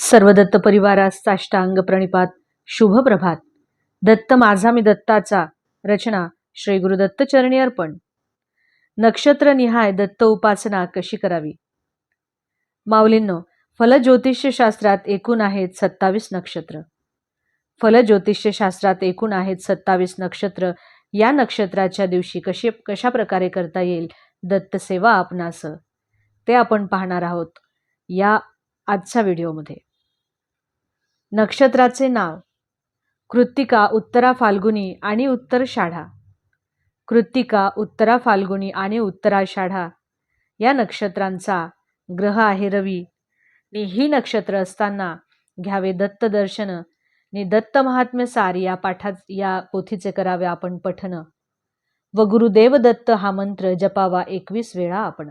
सर्व दत्त परिवारास साष्टांग प्रणिपात शुभ प्रभात. दत्त माझा मी दत्ताचा. रचना श्री गुरुदत्त चरणी अर्पण. नक्षत्र निहाय दत्त उपासना कशी करावी? माऊलींनो फल एकूण आहेत सत्तावीस नक्षत्र. फल एकूण आहेत सत्तावीस नक्षत्र. या नक्षत्राच्या दिवशी कशी कशा प्रकारे करता येईल? दत्त सेवा आपणास ते आपण पाहणार आहोत या आजच्या व्हिडिओमध्ये. नक्षत्राचे नाव. कृत्तिका उत्तरा फाल्गुनी आणि उत्तर शाढा. कृत्तिका उत्तरा फाल्गुनी आणि उत्तरा शाढा या नक्षत्रांचा ग्रह आहे रवी. नि ही नक्षत्र असताना घ्यावे दत्त दर्शन नि दत्त महात्म्य सार या पाठात या पोथीचे करावे आपण पठन व गुरुदेव दत्त हा मंत्र जपावा एकवीस वेळा आपण.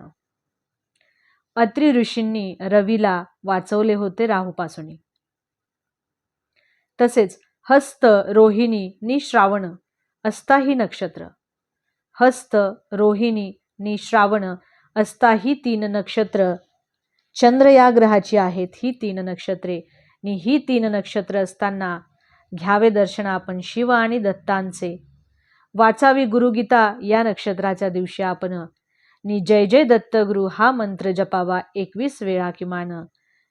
अत्रि ऋषींनी रवीला वाचवले होते राहूपासून. तसेच हस्त रोहिणी नि श्रावण असता ही नक्षत्र. हस्त रोहिणी नि श्रावण असता ही तीन नक्षत्र. चंद्र या ग्रहाची आहेत ही तीन नक्षत्रे. नि ही तीन नक्षत्र असताना घ्यावे दर्शन आपण शिव आणि दत्तांचे. वाचावी गुरुगीता या नक्षत्राच्या दिवशी आपण. नि जय जय दत्तगुरु हा मंत्र जपावा एकवीस वेळा किमान.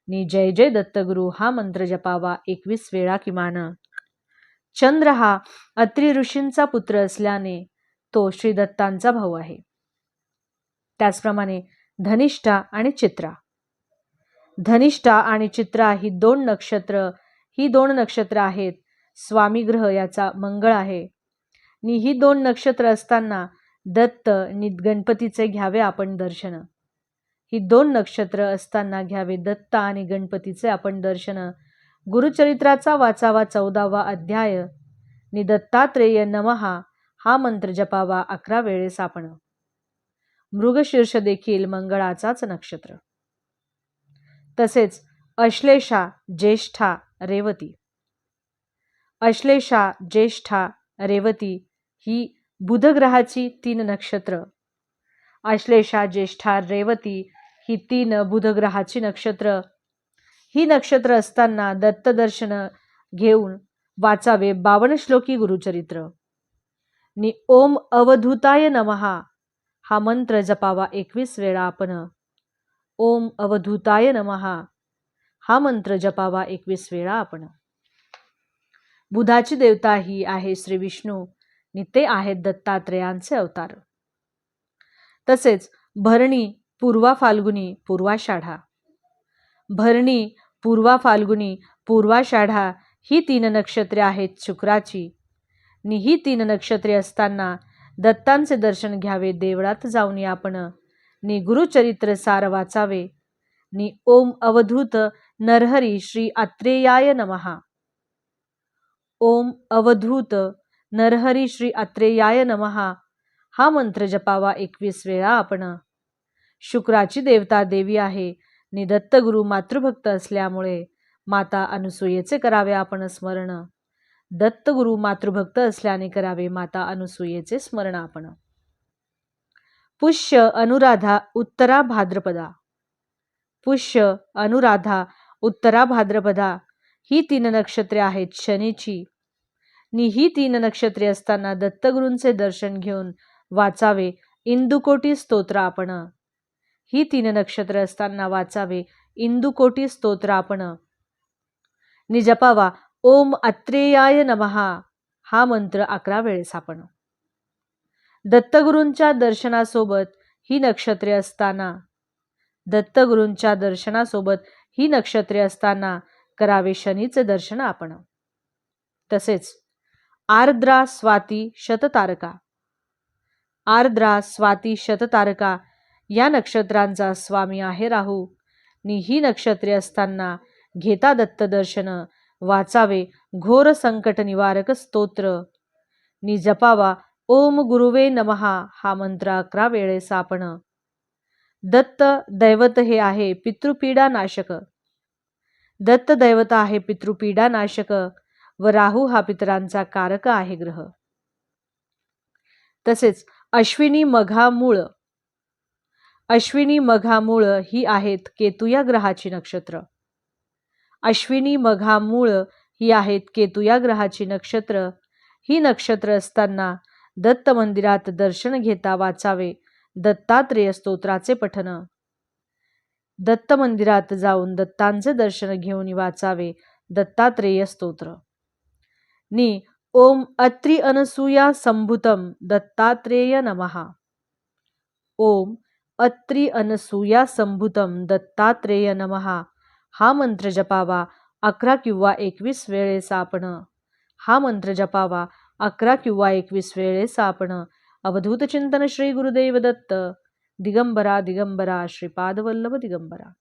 नि जय जय दत्तगुरु हा मंत्र जपावा एकवीस वेळा किमान. चंद्र हा अत्रि ऋषींचा पुत्र असल्याने तो श्री दत्तांचा भाऊ आहे. त्याचप्रमाणे धनिष्ठा आणि चित्रा. धनिष्ठा आणि चित्रा ही दोन नक्षत्र ही दोन नक्षत्र आहेत स्वामी ग्रह याचा मंगळ आहे. नि ही दोन नक्षत्र असताना दत्त नि गणपतीचे घ्यावे आपण दर्शन. ही दोन नक्षत्र असताना घ्यावे. दत्त आणि गणपतीचे आपण दर्शन. गुरुचरित्राचा वाचावा चौदावा अध्याय. नि दत्तात्रेय नमहा. हा मंत्र जपावा अकरा वेळेस आपण मृगशीर्ष देखील मंगळाचाच नक्षत्र. तसेच अश्लेषा ज्येष्ठा रेवती. अश्लेषा ज्येष्ठा रेवती ही बुधग्रहाची तीन नक्षत्र. अश्लेषा ज्येष्ठा रेवती ही तीन बुधग्रहाची नक्षत्र. ही नक्षत्र असताना दत्तदर्शन घेऊन वाचावे बावन श्लोकी गुरुचरित्र. नि ओम अवधूताय नमहा हा मंत्र जपावा एकवीस वेळा आपण. ओम अवधूताय नमहा हा मंत्र जपावा एकवीस वेळा आपण. बुधाची देवता ही आहे श्री विष्णू. नि ते आहेत दत्तात्रेयांचे अवतार. तसेच भरणी पूर्वा फाल्गुनी पूर्वाषाढा भरणी पूर्वा फाल्गुनी पूर्वाषाढा ही तीन नक्षत्रे आहेत शुक्राची. नि ही तीन नक्षत्रे असताना दत्तांचे दर्शन घ्यावे देवळात जाऊन आपण. नि गुरुचरित्र सार वाचावे. नि ओम अवधूत नरहरी श्री आत्रेयाय नमहा. ओम अवधूत नरहरी श्री आत्रेयाय नमहा. हा मंत्र जपावा एकवीस वेळा आपण. शुक्राची देवता देवी आहे. नि दत्तगुरु मातृभक्त असल्यामुळे माता अनुसूयेचे करावे आपण स्मरण. दत्तगुरु मातृभक्त असल्याने करावे माता अनुसूयेचे स्मरण आपण. पुष्य अनुराधा उत्तरा भाद्रपदा. पुष्य अनुराधा उत्तरा भाद्रपदा ही तीन नक्षत्रे आहेत शनीची. नि ही तीन नक्षत्रे असताना दत्तगुरूंचे दर्शन घेऊन वाचावे. इंदुकोटी स्तोत्र आपण. ही तीन नक्षत्र असताना वाचावे. इंदुकोटी स्तोत्र आपण. निजपावा ओम अत्रेयाय नमहा हा मंत्र अकरा वेळेस आपण. दत्तगुरूंच्या दर्शनासोबत ही नक्षत्रे असताना. दत्तगुरूंच्या दर्शनासोबत ही नक्षत्रे असताना करावे शनीचे दर्शन आपण. तसेच आर्द्रा स्वाती शततारका. आर्द्रा स्वाती शततारका या नक्षत्रांचा स्वामी आहे राहू. नि ही नक्षत्रे असताना घेता दत्त दर्शन वाचावे घोर संकट निवारक स्तोत्र. नि जपावा ओम गुरुवे नमहा हा मंत्र अकरा वेळेस आपण दत्त दैवत हे आहे पितृपीडा नाशक दत्त दैवत आहे पितृपीडा नाशक व राहू हा पितरांचा कारक आहे ग्रह. तसेच अश्विनी मघा मूळ अश्विनी मघा मूळ ही आहेत केतू या ग्रहाची नक्षत्र. अश्विनी मघा मूळ ही आहेत केतू या ग्रहाची नक्षत्र. ही नक्षत्र असताना दत्त मंदिरात दर्शन घेता वाचावे दत्तात्रेय स्तोत्राचे पठन. दत्त मंदिरात जाऊन दत्तांचे दर्शन घेऊन वाचावे दत्तात्रेय स्तोत्र. नी ओम अत्रि अनसूया संभूतम दत्तात्रेय नमहा ओम अत्रि अनसूया संभूतम दत्तात्रेय नमहा हा मंत्र जपावा अकरा किंवा एकवीस वेळेस आपण. हा मंत्र जपावा अकरा किंवा एकवीस वेळेस आपण. अवधूत चिंतन श्री गुरुदेव दत्त. दिगंबरा दिगंबरा श्रीपादवल्लभ दिगंबरा.